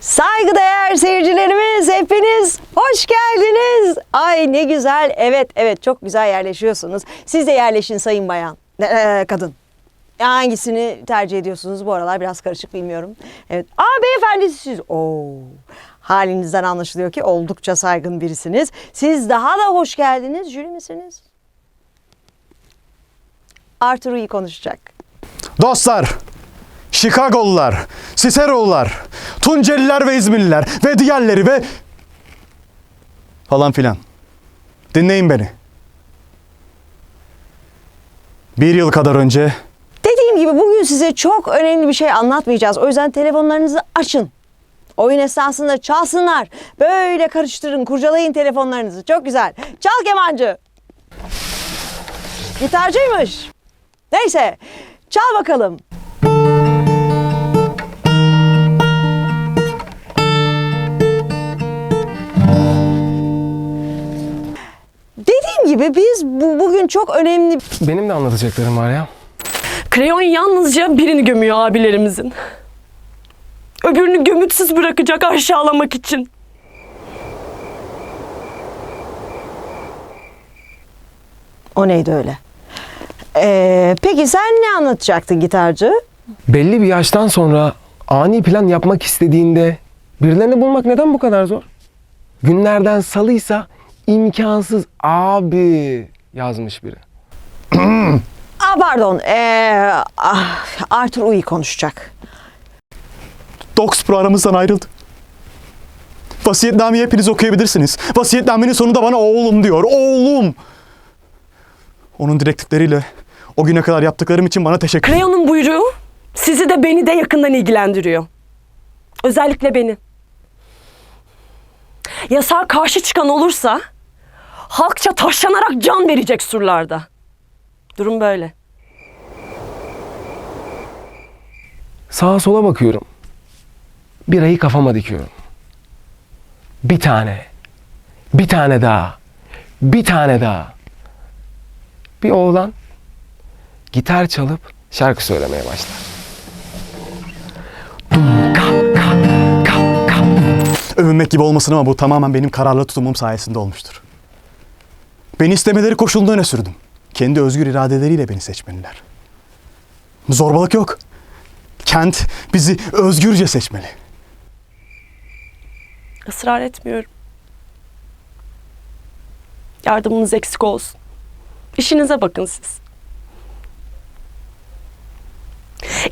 Saygıdeğer seyircilerimiz hepiniz hoş geldiniz. Ay ne güzel. Evet evet çok güzel yerleşiyorsunuz. Siz de yerleşin sayın bayan. Ee, kadın. Hangisini tercih ediyorsunuz bu aralar biraz karışık bilmiyorum. Evet. Aa beyefendi siz. Oo. Halinizden anlaşılıyor ki oldukça saygın birisiniz. Siz daha da hoş geldiniz. Jüri misiniz? Arthur iyi konuşacak. Dostlar, Chicago'lular, Cicero'lular, Tunceliler ve İzmirliler ve diğerleri ve falan filan. Dinleyin beni. Bir yıl kadar önce Dediğim gibi bugün size çok önemli bir şey anlatmayacağız. O yüzden telefonlarınızı açın. Oyun esnasında çalsınlar. Böyle karıştırın, kurcalayın telefonlarınızı. Çok güzel. Çal kemancı. Gitarcıymış. Neyse. Çal bakalım. Gibi biz bu, bugün çok önemli Benim de anlatacaklarım var ya. Kreyon yalnızca birini gömüyor abilerimizin. Öbürünü gömütsüz bırakacak aşağılamak için. O neydi öyle? Ee, peki sen ne anlatacaktın gitarcı? Belli bir yaştan sonra ani plan yapmak istediğinde birilerini bulmak neden bu kadar zor? Günlerden salıysa imkansız abi yazmış biri. Aa, pardon. Ee, ah, Arthur Uy konuşacak. Dox Pro aramızdan ayrıldı. Vasiyetnameyi hepiniz okuyabilirsiniz. Vasiyetnamenin sonunda bana oğlum diyor. Oğlum! Onun direktifleriyle o güne kadar yaptıklarım için bana teşekkür Kreyonun buyruğu sizi de beni de yakından ilgilendiriyor. Özellikle beni. Yasağa karşı çıkan olursa halkça taşlanarak can verecek surlarda. Durum böyle. Sağa sola bakıyorum. Birayı kafama dikiyorum. Bir tane. Bir tane daha. Bir tane daha. Bir oğlan gitar çalıp şarkı söylemeye başlar. Övünmek gibi olmasın ama bu tamamen benim kararlı tutumum sayesinde olmuştur. Beni istemeleri koşulunu öne sürdüm. Kendi özgür iradeleriyle beni seçmeliler. Zorbalık yok. Kent bizi özgürce seçmeli. Israr etmiyorum. Yardımınız eksik olsun. İşinize bakın siz.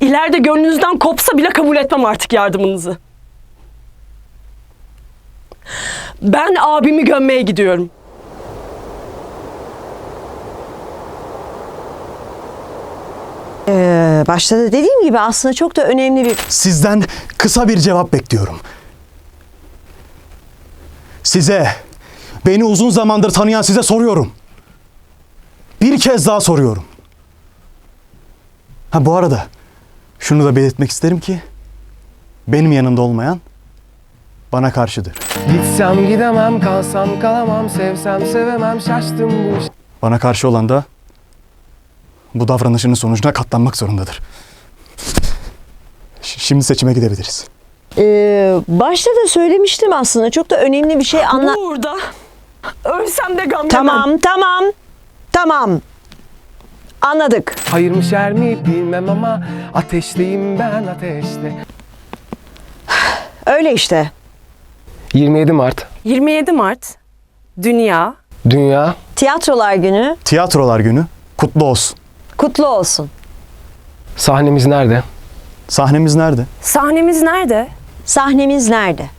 İleride gönlünüzden kopsa bile kabul etmem artık yardımınızı. Ben abimi gömmeye gidiyorum. Ee, başta da dediğim gibi aslında çok da önemli bir... Sizden kısa bir cevap bekliyorum. Size, beni uzun zamandır tanıyan size soruyorum. Bir kez daha soruyorum. Ha bu arada şunu da belirtmek isterim ki benim yanımda olmayan bana karşıdır. Gitsem gidemem, kalsam kalamam, sevsem sevemem, şaştım bu iş. Bana karşı olan da bu davranışının sonucuna katlanmak zorundadır. Ş- Şimdi seçime gidebiliriz. Ee, başta da söylemiştim aslında çok da önemli bir şey anla... Burada ölsem de gam yemem. Tamam tamam tamam anladık. Hayır mı şer mi bilmem ama ateşteyim ben ateşte. Öyle işte. 27 Mart 27 Mart Dünya Dünya Tiyatrolar günü Tiyatrolar günü kutlu olsun. Kutlu olsun. sahnemiz nerede? Sahnemiz nerede? sahnemiz nerede? Sahnemiz nerede?